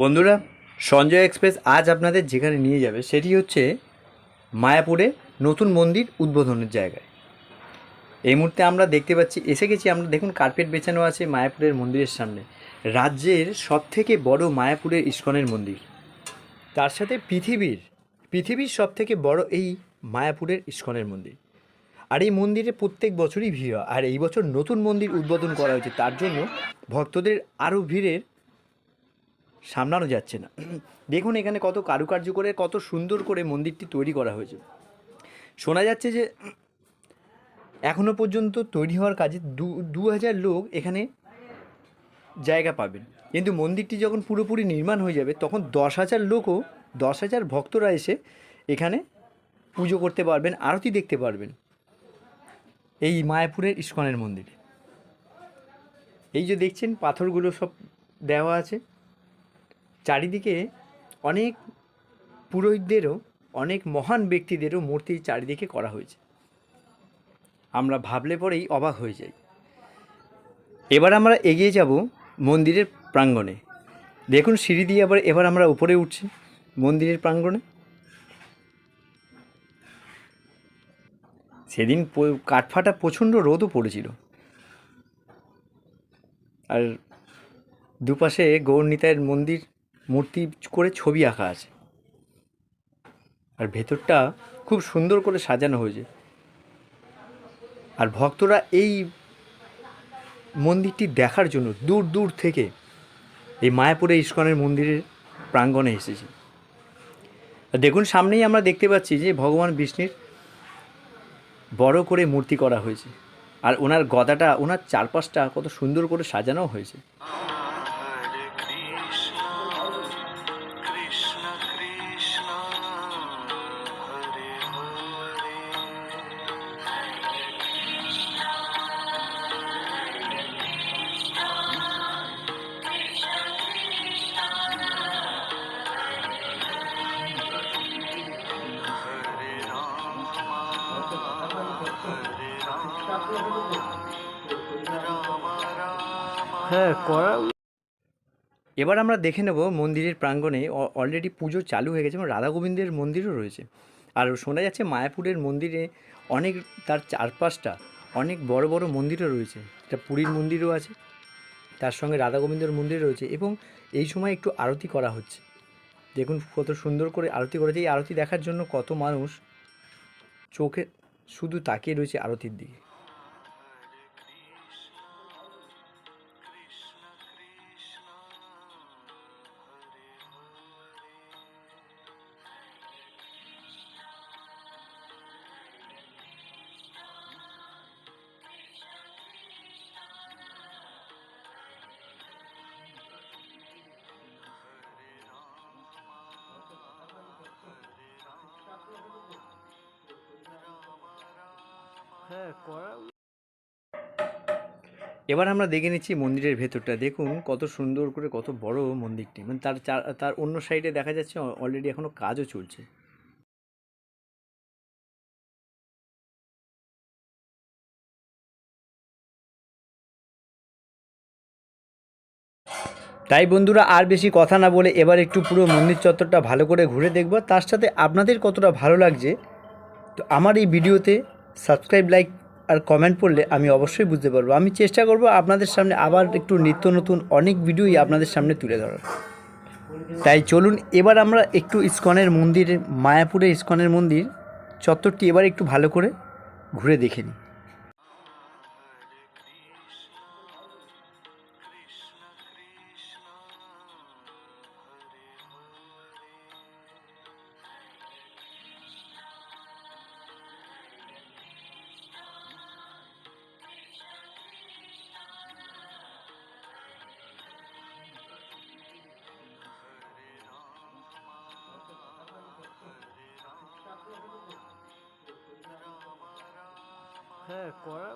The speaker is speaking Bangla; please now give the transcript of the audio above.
বন্ধুরা, সঞ্জয় এক্সপ্রেস আজ আপনাদের যেখানে নিয়ে যাবে সেটি হচ্ছে মায়াপুরে নতুন মন্দির উদ্বোধনের জায়গায়। এই মুহূর্তে আমরা দেখতে পাচ্ছি, এসে গেছি আমরা, দেখুন কার্পেট বেছানো আছে মায়াপুরের মন্দিরের সামনে। রাজ্যের সবথেকে বড় মায়াপুরের ইস্কনের মন্দির। তার সাথে পৃথিবীর পৃথিবীর সবথেকে বড় এই মায়াপুরের ইস্কনের মন্দির। আর এই মন্দিরে প্রত্যেক বছরই ভিড় হয়। আর এই বছর নতুন মন্দির উদ্বোধন করা হয়েছে, তার জন্য ভক্তদের আরও ভিড়ের সামলানো যাচ্ছে না। দেখুন এখানে কত কারুকার্য করে, কত সুন্দর করে মন্দিরটি তৈরি করা হয়েছে। শোনা যাচ্ছে যে এখনও পর্যন্ত তৈরি হওয়ার কাজে দু দু হাজার লোক এখানে জায়গা পাবেন। কিন্তু মন্দিরটি যখন পুরোপুরি নির্মাণ হয়ে যাবে, তখন দশ হাজার লোকও, দশ হাজার ভক্তরা এসে এখানে পুজো করতে পারবেন, আরতি দেখতে পারবেন। এই মায়াপুরের ইস্কনের মন্দিরে। এই যে দেখছেন, পাথরগুলো সব দেওয়া আছে। চারিদিকে অনেক পুরোহিতদেরও, অনেক মহান ব্যক্তিদেরও মূর্তি চারিদিকে করা হয়েছে। আমরা ভাবলে পরেই অবাক হয়ে যাই। এবার আমরা এগিয়ে যাব মন্দিরের প্রাঙ্গণে। দেখুন সিঁড়ি দিয়ে আবার এবার আমরা উপরে উঠছি মন্দিরের প্রাঙ্গণে। সেদিন কাঠফাটা প্রচণ্ড রোদও পড়েছিল। আর দুপাশে গৌরনীতায়ের মন্দির মূর্তি করে ছবি আঁকা আছে। আর ভেতরটা খুব সুন্দর করে সাজানো হয়েছে। আর ভক্তরা এই মন্দিরটি দেখার জন্য দূর দূর থেকে এই মায়াপুরে ইস্কনের মন্দিরের প্রাঙ্গণে এসেছে। দেখুন, সামনেই আমরা দেখতে পাচ্ছি যে ভগবান বিষ্ণুর বড় করে মূর্তি করা হয়েছে। আর ওনার গদাটা, ওনার চারপাশটা কত সুন্দর করে সাজানো হয়েছে। হ্যাঁ করা এবার আমরা দেখে নেব মন্দিরের প্রাঙ্গণে অলরেডি পুজো চালু হয়ে গেছে এবং রাধা গোবিন্দের মন্দিরও রয়েছে। আর শোনা যাচ্ছে মায়াপুরের মন্দিরে অনেক তার চারপাশটা অনেক বড় বড় মন্দিরও রয়েছে। একটা পুরীর মন্দিরও আছে তার সঙ্গে রাধা গোবিন্দের মন্দির রয়েছে এবং এই সময় একটু আরতি করা হচ্ছে। দেখুন কত সুন্দর করে আরতি করেছে। এই আরতি দেখার জন্য কত মানুষ চোখে শুধু তাকিয়ে রয়েছে আরতির দিকে। হ্যাঁ এবার আমরা দেখে নিচ্ছি মন্দিরের ভেতরটা। দেখুন কত সুন্দর করে, কত বড় মন্দিরটি। মানে তার তার অন্য সাইডে দেখা যাচ্ছে অলরেডি এখনও কাজও চলছে। তাই বন্ধুরা আর বেশি কথা না বলে এবার একটু পুরো মন্দির চত্বরটা ভালো করে ঘুরে দেখব। তার সাথে আপনাদের কতটা ভালো লাগছে, তো আমার এই ভিডিওতে সাবস্ক্রাইব, লাইক আর কমেন্ট পড়লে আমি অবশ্যই বুঝতে পারব। আমি চেষ্টা করব আপনাদের সামনে আবার একটু নিত্য নতুন অনেক ভিডিওই আপনাদের সামনে তুলে ধরার। তাই চলুন, এবার আমরা একটু ইস্কনের মন্দির মায়াপুরে ইস্কনের মন্দির চত্বরটি এবার একটু ভালো করে ঘুরে দেখে নিই। হ্যাঁ করা